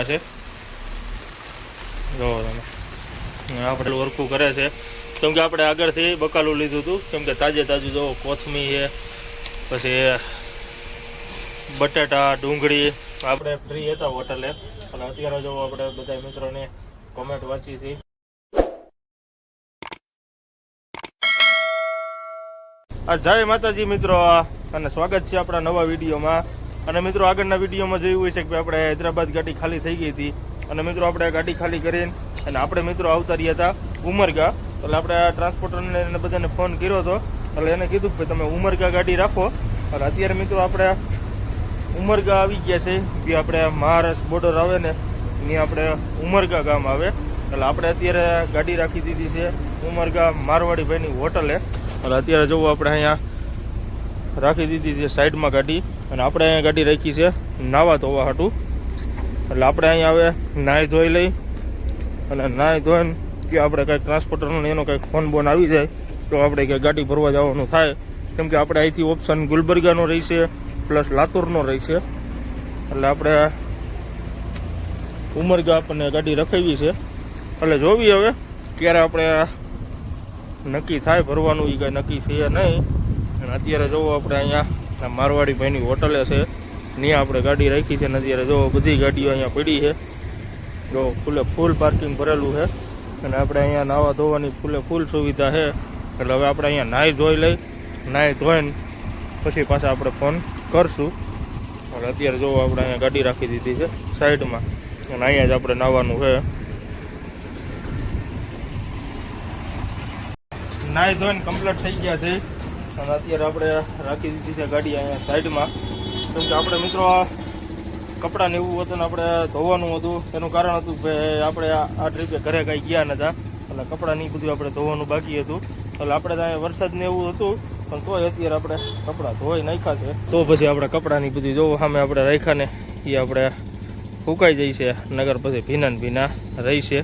ગયા છે. જોવો તમે. આપણે વર્કું કરે છે. કેમ કે આપણે આગળથી બકાલું લીધું હતું. કેમ કે તાજે તાજું જો કોથમી છે, પછી બટાટા, ડુંગળી. આપણે ફ્રી હતા હોટલે. અને અત્યારે જો આપણે બધા મિત્રોને કોમેન્ટ વાંચી છે. આ જય માતાજી મિત્રો અને સ્વાગત છે આપણા નવા વિડીયોમાં. અને મિત્રો આગળના વિડીયોમાં જોયું હોય છે કે આપણે હૈદરાબાદ ગાડી ખાલી થઈ ગઈ હતી. અને મિત્રો આપણે ગાડી ખાલી કરીને અને આપણે મિત્રો આવતા રહ્યા હતા ઉમરગા. એટલે આપણે આ ટ્રાન્સપોર્ટરને એને બધાને ફોન કર્યો હતો. એટલે એને કીધું કે તમે ઉમરગા ગાડી રાખો. અને અત્યારે મિત્રો આપણે ઉમરગા આવી ગયા છે. જે આપણે મહારાષ્ટ્ર બોર્ડર આવે ને, ત્યાં આપણે ઉમરગા ગામ આવે. એટલે આપણે અત્યારે ગાડી રાખી દીધી છે ઉમરગા મારવાડી ભાઈની હોટલે. એટલે અત્યારે જોવું આપણે અહીંયા રાખી દીધી છે સાઈડમાં ગાડી. અને આપણે અહીંયા ગાડી રાખી છે નાવા ધોવા હાટું. એટલે આપણે અહીંયા હવે નાહી ધોઈ લઈ. અને નાહી ધોઈને કે આપણે કાંઈક ટ્રાન્સપોર્ટરનો એનો કાંઈક ફોન બોન આવી જાય, તો આપણે કંઈક ગાડી ભરવા જવાનું થાય. કેમ કે આપણે અહીંથી ઓપ્શન ગુલબર્ગાનો રહેશે પ્લસ લાતુરનો રહેશે. એટલે આપણે ઉમરગા આપણને ગાડી રખાવી છે. એટલે જોવી હવે ક્યારે આપણે નક્કી થાય, ભરવાનું એ કાંઈ નક્કી છે નહીં. અને અત્યારે જોવો આપણે અહીંયા આ મારવાડી ભાઈની હોટલે છે. ત્યાં આપણે ગાડી રાખી છે અને અત્યારે જો બધી ગાડીઓ અહીંયા પડી છે. જો ફૂલે ફૂલ પાર્કિંગ ભરેલું છે. અને આપણે અહીંયા નાવા ધોવાની ફૂલે ફૂલ સુવિધા છે. એટલે હવે આપણે અહીંયા નાહી ધોઈ લઈ નાહી ધોઈને પછી પાછા આપણે ફોન કરશું. એટલે અત્યારે જો આપણે અહીંયા ગાડી રાખી દીધી છે સાઈડમાં. અને અહીંયા જ આપણે નાહવાનું છે. નાહી ધોઈને કમ્પ્લીટ થઈ ગયા છે. અને અત્યારે આપણે રાખી દીધી છે ગાડી અહીંયા સાઈડમાં. કેમ કે આપણે મિત્રો કપડાને એવું હતું ને આપણે ધોવાનું હતું. એનું કારણ હતું કે આપણે આ ટ્રીપે ઘરે કાંઈ ગયા નતા. એટલે કપડાં નહીં બધું આપણે ધોવાનું બાકી હતું. એટલે આપણે ત્યાં વરસાદને એવું હતું. પણ તોય અત્યારે આપણે કપડાં ધોઈ નાખ્યા છે. તો પછી આપણે કપડાની બધી જોવું સામે આપણે રાખ્યા ને એ આપણે ફૂંકાઈ જાય છે. નગર પછી ભીના ને ભીના રહી છે.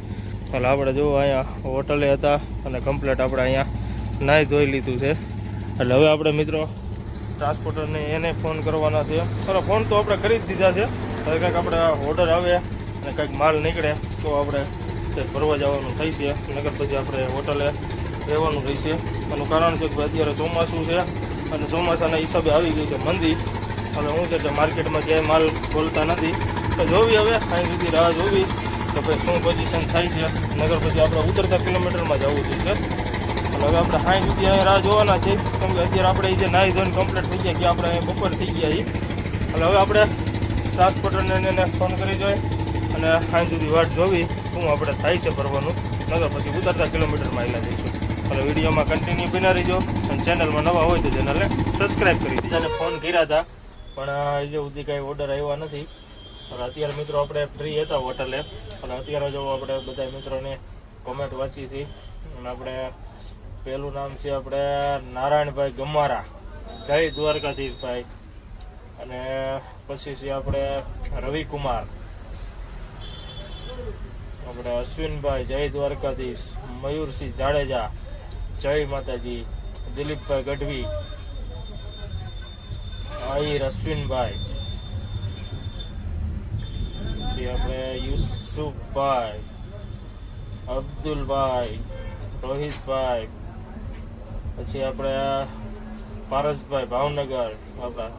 એટલે આપણે જો અહીંયા હોટલે હતા અને કમ્પ્લેટ આપણે અહીંયા નાહી ધોઈ લીધું છે. એટલે હવે આપણે મિત્રો ટ્રાન્સપોર્ટરને એને ફોન કરવાના છે. ખરો ફોન તો આપણે કરી જ દીધા છે. હવે કંઈક આપણે ઓર્ડર આવે અને કંઈક માલ નીકળે, તો આપણે તે ભરવા જવાનું થઈ છે. નગર પછી આપણે હોટલે રહેવાનું રહેશે એનું કારણ છે કે અત્યારે ચોમાસું છે અને ચોમાસાના હિસાબે આવી ગઈ છે મંદી. અને શું છે કે માર્કેટમાં ક્યાંય માલ ખોલતા નથી. તો જોવી હવે અહીં સુધી રાહ જોવી. તો ભાઈ શું પોઝિશન થાય છે? નગર પછી આપણે ઉતરતા કિલોમીટરમાં જવું જોઈએ હવે આપણે સાંજ સુધી અહીંયા રાહ જોવાના છે કેમ કે અત્યારે આપણે જે નાહી ધોઈને કમ્પ્લીટ થઈ ગયા કે આપણે અહીંયા બપોર થઈ ગયા છીએ. એટલે હવે આપણે ટ્રાન્સપોર્ટરને એને ફોન કરી જોઈએ અને સાંજ સુધી વાટ જોવી. શું આપણે થાય છે ફરવાનું? નગર પછી ઉતરતા કિલોમીટરમાં આવેલા જઈશું. અને વિડીયોમાં કન્ટિન્યુ બના રહીજો. અને ચેનલમાં નવા હોય તો ચેનલને સબસ્ક્રાઈબ કરી દીધાને ફોન કર્યા હતા. પણ હજી સુધી કાંઈ ઓર્ડર આવ્યા નથી. અને અત્યારે મિત્રો આપણે ફ્રી હતા હોટલે અને અત્યારે જો આપણે બધા મિત્રોને કોમેન્ટ વાંચી છે. અને આપણે પહેલું નામ છે આપણે નારાયણભાઈ ગમારા. જય દ્વારકાધીશભાઈ. અને પછી છે આપણે રવિકુમાર. આપણે અશ્વિનભાઈ, જય દ્વારકાધીશ. મયુરસિંહ જાડેજા. જય માતાજી. દિલીપભાઈ ગઢવી. આહિર અશ્વિનભાઈ. આપણે યુસુફભાઈ, અબ્દુલભાઈ, રોહિતભાઈ પછી આપણે પારસભાઈ ભાવનગર આપણા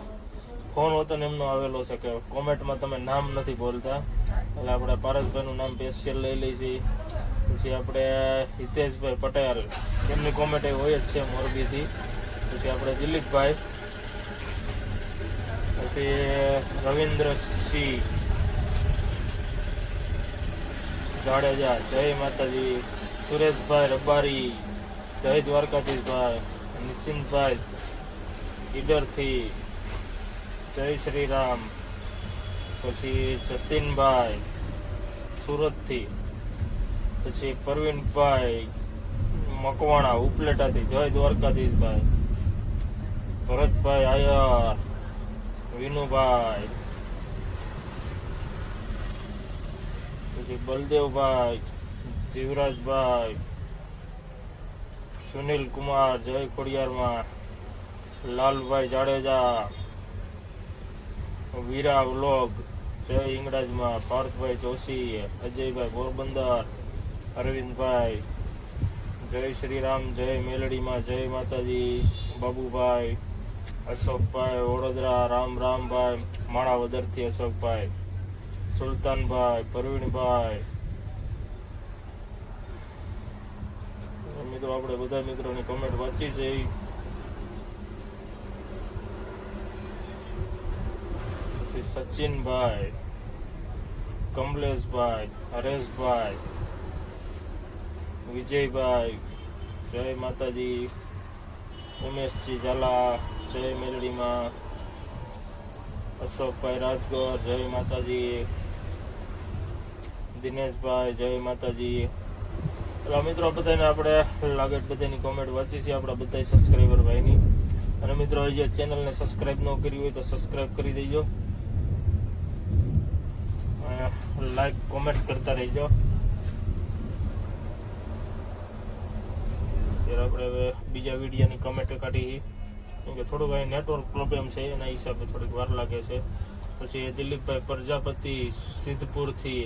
ફોન વતન એમનો આવેલો છે કે કોમેન્ટમાં તમે નામ નથી બોલતા. એટલે આપણે પારસભાઈનું નામ સ્પેશિયલ લઈ લઈએ છીએ. પછી આપણે હિતેશભાઈ પટેલ, એમની કોમેન્ટ એ હોય જ છે મોરબીથી. પછી આપણે દિલીપભાઈ, પછી રવિન્દ્રસિંહ જાડેજા, જય માતાજી, સુરેશભાઈ રબારી જય દ્વારકાધીશભાઈ નિશ્ચિંતભાઈ ઈડરથી જય શ્રી રામ પછી જતીનભાઈ, સુરતથી, પછી પરવીનભાઈ, મકવાણા, ઉપલેટાથી, જય દ્વારકાધીશભાઈ ભરતભાઈ આયર, વિનુભાઈ, પછી બલદેવભાઈ, જીવરાજભાઈ સુનિલ કુમાર, જય ખોડિયારમાં, લાલભાઈ જાડેજા, વીરા વ્લોગ, જય ઈંગડાજમાં પાર્થભાઈ જોશી, અજયભાઈ પોરબંદર, અરવિંદભાઈ, જય શ્રી રામ જય મેલડીમાં, જય માતાજી, બાબુભાઈ, અશોકભાઈ વડોદરા, રામ રામભાઈ, માણાવદરથી અશોકભાઈ, સુલતાનભાઈ, પ્રવીણભાઈ મિત્રો આપણે બધા મિત્રોની કોમેન્ટ વાંચી છે પછી સચિનભાઈ, કમલેશભાઈ, હરેશભાઈ, વિજયભાઈ, જય માતાજી, ઉમેશજી ઝાલા, જય મેલડીમાં, અશોકભાઈ રાજગોર, જય માતાજી, દિનેશભાઈ, જય માતાજી એટલે મિત્રો, બધાને આપણે લાગે બધાની કોમેન્ટ વાંચી છે, આપણા બધા સબસ્ક્રાઈબર ભાઈની. અને મિત્રો, હજી ચેનલને સબસ્ક્રાઈબ ન કરી હોય તો સબસ્ક્રાઈબ કરી દેજો. લાઈક કોમેન્ટ કરતા રહેજો. ત્યારે આપણે હવે બીજા વિડીયોની કમેન્ટ કાઢી કેમ કે થોડુંક અહીં નેટવર્ક પ્રોબ્લેમ છે, એના હિસાબે થોડીક વાર લાગે છે. પછી દિલીપભાઈ પ્રજાપતિ સિદ્ધપુરથી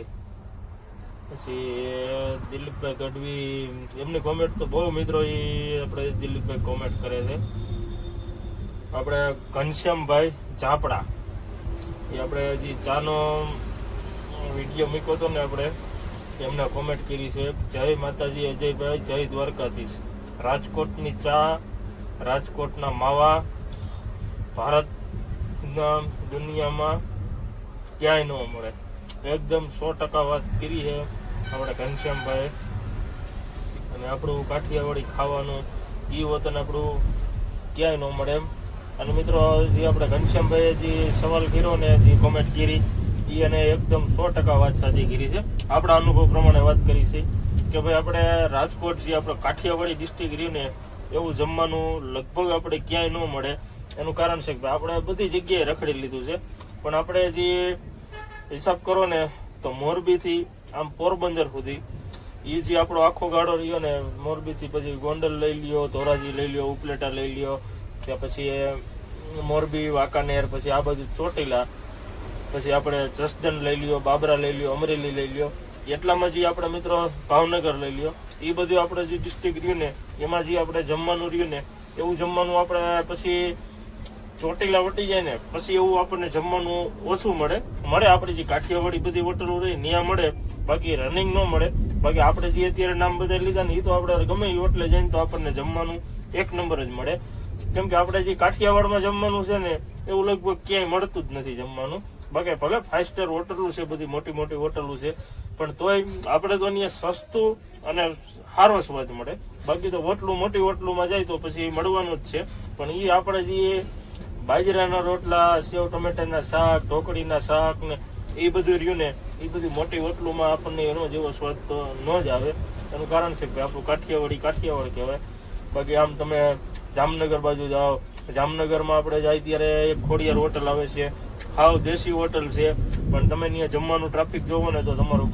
પછી દિલીપભાઈ ગઢવી, એમની કોમેન્ટ તો બહુ મિત્રો એ આપણે દિલીપભાઈ કોમેન્ટ કરે છે. આપણે ઘનશ્યામભાઈ ઝાપડા એ આપણે હજી ચાનો વીડિયો મૂક્યો હતો ને આપણે, એમને કોમેન્ટ કરી છે. જય માતાજી, અજયભાઈ, જય દ્વારકાધીશ. રાજકોટની ચા, રાજકોટના માવા, ભારતના દુનિયામાં ક્યાંય ન મળે. એકદમ સો ટકા વાત કરી છે. આપણે ઘનશ્યામભાઈ અને આપણું કાઠિયાવાડી ખાવાનું એ વતન આપણું ક્યાંય ન મળે એમ. અને મિત્રો, જે આપણે ઘનશ્યામભાઈએ જે સવાલ કર્યો ને, જે કોમેન્ટ કરી એ અને એકદમ સો ટકા વાત સાચી કરી છે. આપણા અનુભવ પ્રમાણે વાત કરી છે કે ભાઈ, આપણે રાજકોટ જે આપણે કાઠિયાવાડી ડિસ્ટ્રિક્ટ રહ્યું ને, એવું જમવાનું લગભગ આપણે ક્યાંય ન મળે. એનું કારણ છે કે આપણે બધી જગ્યાએ રખડી લીધું છે. પણ આપણે જે હિસાબ કરો ને, તો મોરબીથી આમ પોરબંદર સુધી. એ જે આપણો આખો ગાડો રહ્યો ને, મોરબીથી પછી ગોંડલ લઈ લ્યો, ધોરાજી લઈ લ્યો, ઉપલેટા લઈ લ્યો, ત્યાં પછી મોરબી, વાંકાનેર, પછી આ બાજુ ચોટીલા, પછી આપણે જસદન લઈ લ્યો, બાબરા લઈ લ્યો, અમરેલી લઈ લ્યો, એટલામાં જે આપણે મિત્રો ભાવનગર લઈ લ્યો એ બધું આપણે જે ડિસ્ટ્રિક્ટ રહ્યું ને, એમાં જે આપણે જમવાનું રહ્યું ને, એવું જમવાનું આપણે પછી ચોટીલા વટી જાય ને, પછી એવું આપણને જમવાનું ઓછું મળે. મળે આપણે જે કાઠિયાવાડી બધી હોટલો રહી ત્યાં મળે. બાકી રનિંગ ન મળે. બાકી આપણે જે અત્યારે નામ બધા લીધા ને એ તો આપણે ગમે એ હોટલે જઈને તો આપણને જમવાનું એક નંબર જ મળે. કેમ કે આપણે જે કાઠિયાવાડમાં જમવાનું છે ને, એવું લગભગ ક્યાંય મળતું જ નથી જમવાનું. બાકી ભલે ફાઈવ સ્ટાર હોટલું છે, બધી મોટી મોટી હોટલું છે, પણ તોય આપણે તો અહીંયા સસ્તું અને સારો સ્વાદ મળે. બાકી તો હોટલું મોટી હોટલુમાં જાય તો પછી મળવાનું જ છે. પણ એ આપણે જે બાજરાના રોટલા, સેવ ટમેટાના શાક, ઢોકળીના શાક ને એ બધું રહ્યું ને, એ બધું મોટી હોટલોમાં આપણને એનો જેવો સ્વાદ તો ન જ આવે. એનું કારણ છે કે આપણું કાઠિયાવાડી કાઠિયાવાડ કહેવાય. બાકી આમ તમે જામનગર બાજુ જાઓ, જામનગરમાં આપણે જાય ત્યારે એક ખોડિયાર હોટલ આવે છે. હાવ દેશી હોટલ છે. પણ તમે ત્યાં જમવાનું ટ્રાફિક જોવો ને તો તમારું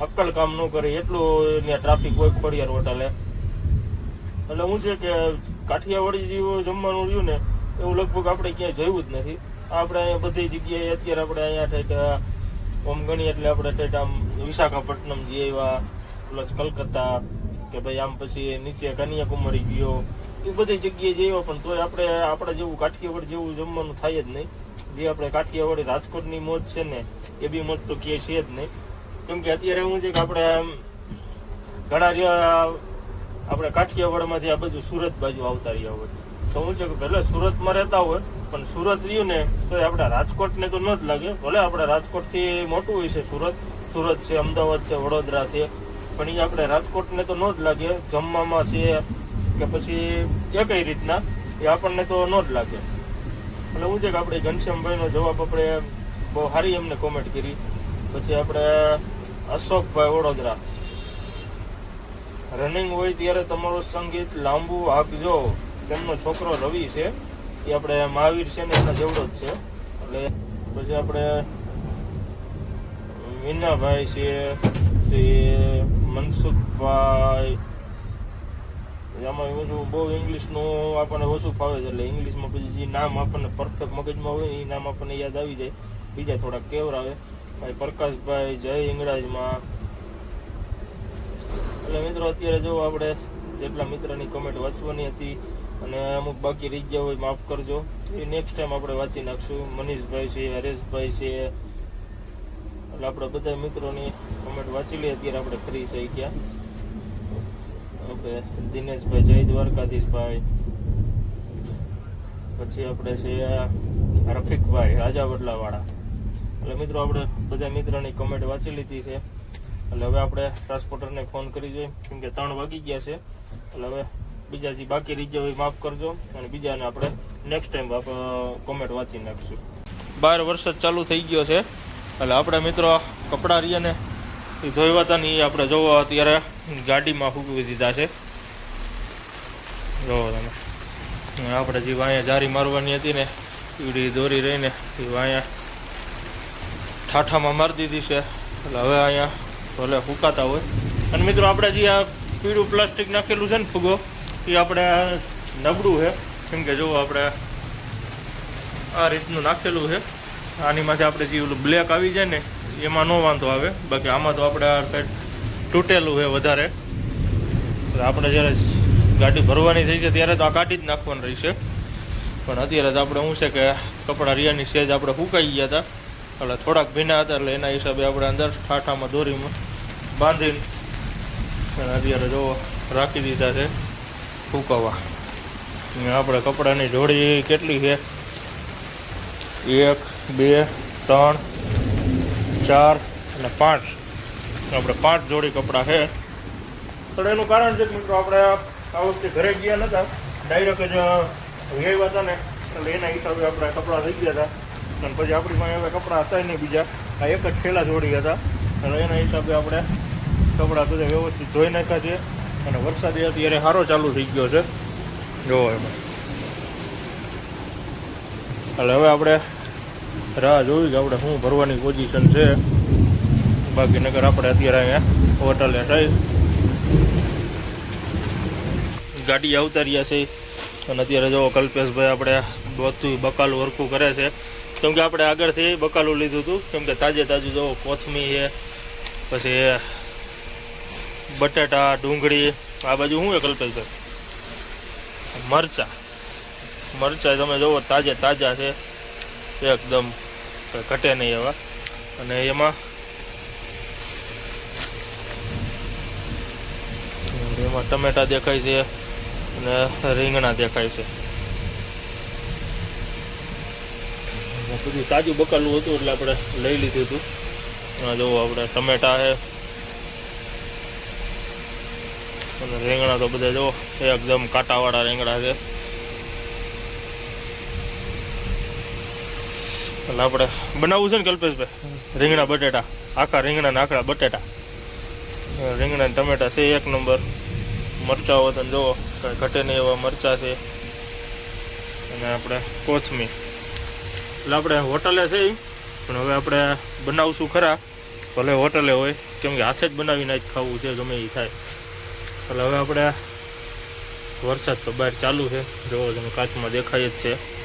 અક્કલ કામ ન કરે. એટલું ત્યાં ટ્રાફિક હોય ખોડિયાર હોટલે. એટલે હું છે કે કાઠિયાવાડી જેવું જમવાનું રહ્યું ને એવું લગભગ આપણે ક્યાંય જોયું જ નથી. આપણે અહીંયા બધી જગ્યાએ અત્યારે આપણે અહીંયા ઠેઠ ઓમ ગણીએ એટલે આપણે ઠેઠ આમ વિશાખાપટ્ટનમ જે એવા પ્લસ કલકત્તા, કે ભાઈ આમ પછી નીચે કન્યાકુમારી ગયો. એ બધી જગ્યાએ જઈએ પણ તોય આપણે આપણે જેવું કાઠિયાવાડ જેવું જમવાનું થાય જ નહીં. જે આપણે કાઠિયાવાડી રાજકોટની મોજ છે ને, એ બી મોજ તો ક્યાંય છે જ નહીં. કેમ કે અત્યારે શું છે કે આપણે ઘણા આપણે કાઠિયાવાડમાંથી આ બાજુ સુરત બાજુ આવતા રહ્યા હોય. તો શું છે કે ભલે સુરતમાં રહેતા હોય, પણ સુરત રહ્યું ને તો આપણે રાજકોટને તો ન જ લાગે. ભલે આપણે રાજકોટથી મોટું હોય છે સુરત સુરત છે, અમદાવાદ છે, વડોદરા છે, પણ એ આપણે રાજકોટને તો ન જ લાગે. જમવામાં છે કે પછી એ કઈ રીતના, એ આપણને તો ન જ લાગે. એટલે હું છે કે આપણે ઘનશ્યામભાઈનો જવાબ આપણે બહુ સારી એમને કોમેન્ટ કરી. પછી આપણે અશોકભાઈ વડોદરા. રનિંગ હોય ત્યારે તમારું સંગીત લાંબુ આગજો તેમનો છોકરો રવિ છે. એ આપણે મહાવીર છે ને એના જેવડો જ છે. એટલે પછી આપણે મીનાભાઈ છે, પછી મનસુખભાઈ. આમાં ઓછું બહુ ઇંગ્લિશનું આપણને ઓછું ફાવે છે, એટલે ઇંગ્લિશમાં પછી જે નામ આપણને પરફેક્ટ મગજમાં હોય એ નામ આપણને યાદ આવી જાય. બીજા થોડાક કેવરાવે. ભાઈ પ્રકાશભાઈ, જય ઇંગળાજમાં એટલે મિત્રો, અત્યારે જો આપણે જેટલા મિત્રની કમેન્ટ વાંચવાની હતી અને અમુક બાકી રહી ગયા હોય, માફ કરજો. એ નેક્સ્ટ ટાઈમ આપણે વાંચી નાખશું. મનીષભાઈ છે, હરેશભાઈ છે. એટલે આપણે બધા મિત્રોની કમેન્ટ વાંચી લઈએ. અત્યારે આપણે ફ્રી થઈ ગયા. આપણે દિનેશભાઈ, જય દ્વારકાધીશભાઈ. પછી આપણે છે, રફીકભાઈ રાજા વડલાવાળા એટલે મિત્રો, આપણે બધા મિત્રોની કમેન્ટ વાંચી લીધી છે. એટલે હવે આપણે ટ્રાન્સપોર્ટરને ફોન કરી જોઈએ, કેમ કે ત્રણ વાગી ગયા છે. એટલે હવે બીજા જે બાકી રહી ગયા હોય, માફ કરજો. અને બીજાને આપણે નેક્સ્ટ ટાઈમ કોમેન્ટ વાંચી નાખશું. બાર વરસાદ ચાલુ થઈ ગયો છે. એટલે આપણે મિત્રો કપડાં રહ્યા ને, એ ધોઈવા હતા ને એ આપણે જોવો અત્યારે ગાડીમાં ફૂકવી દીધા છે. જોવો તમે. આપણે જે વાયા જારી મારવાની હતી ને, ઈડી દોરી રહીને, એ વાયા ઠાઠામાં મારી દીધી છે. એટલે હવે અહીંયા ભલે ફૂંકાતા હોય. અને મિત્રો, આપણે જે આ પીળું પ્લાસ્ટિક નાખેલું છે ને ફૂગો એ આપણે નબળું છે. કેમ કે જો આપણે આ રીતનું નાખેલું છે. આની માથે આપણે જે ઓલું બ્લેક આવી જાય ને, એમાં ન વાંધો આવે. બાકી આમાં તો આપણે આ સાઈડ તૂટેલું છે વધારે. આપણે જ્યારે ગાડી ભરવાની થઈ છે ત્યારે તો આ કાઢી જ નાખવાનું રહેશે. પણ અત્યારે તો આપણે શું છે કે કપડાં રિયાની સેજ આપણે ફૂંકાઈ ગયા હતા. એટલે થોડાક ભીના હતા, એટલે એના હિસાબે આપણે અંદર ઠાઠામાં દોરીમાં બાંધીને અત્યારે જો રાખી દીધા છે. અને આપણે કપડાની જોડી કેટલી છે? એક, બે, ત્રણ, ચાર અને પાંચ. આપણે પાંચ જોડી કપડાં છે. પણ એનું કારણ છે કે મિત્રો, આપણે આ વખતે ઘરે ગયા નતા. ડાયરેક્ટ જ વ્યવ હતા ને. એટલે એના હિસાબે આપણે કપડાં થઈ ગયા હતા. અને પછી આપણી પાસે હવે કપડાં હતા નહીં બીજા. આ એક જ છેલ્લા જોડી હતા. એટલે એના હિસાબે આપણે કપડાં બધા વ્યવસ્થિત ધોઈ નાખ્યા છે. અને વરસાદ અત્યારે સારો ચાલુ થઈ ગયો છે. જોવો એમાં. એટલે હવે આપણે રાહ જોવી કે આપણે શું ભરવાની પોઝિશન છે. બાકી નગર આપણે અત્યારે અહીંયા હોટલે થઈ ગાડી આવતા છે. અને અત્યારે જો કલ્પેશભાઈ આપણે બધું બકાલું વરખું કરે છે. કેમ કે આપણે આગળથી બકાલું લીધું હતું. કેમ કે તાજે તાજું જો કોથમી છે પછી બટાટા, ડુંગળી, આ બાજુ શું છે કલ્પેશભાઈ મરચા. મરચા તમે જુઓ, તાજે તાજા છે. એકદમ ઘટે નહીં એવા. અને એમાં એમાં ટમેટા દેખાય છે અને રીંગણા દેખાય છે. બધું તાજું બકાલું હતું એટલે આપણે લઈ લીધું હતું. જોવો આપણે ટમેટા છે અને રીંગણા તો બધા જો, એકદમ કાંટાવાળા રીંગણા છે. એટલે આપણે બનાવવું છે ને કલ્પેશભાઈ? રીંગણા બટેટા. આખા રીંગણા ને આખા બટેટા. રીંગણા ટમેટા છે એક નંબર. મરચાં હોય તમે જુઓ કાંઈ ઘટે નહીં એવા મરચાં છે. અને આપણે કોથમીર. એટલે આપણે હોટલે છે પણ હવે આપણે બનાવશું ખરા. ભલે હોટલે હોય, કેમ કે હાથે જ બનાવીને જ ખાવું છે, ગમે એ થાય. એટલે હવે આપણે વરસાદ તો બહાર ચાલુ છે. જોવો તમે કાચમાં દેખાય જ છે.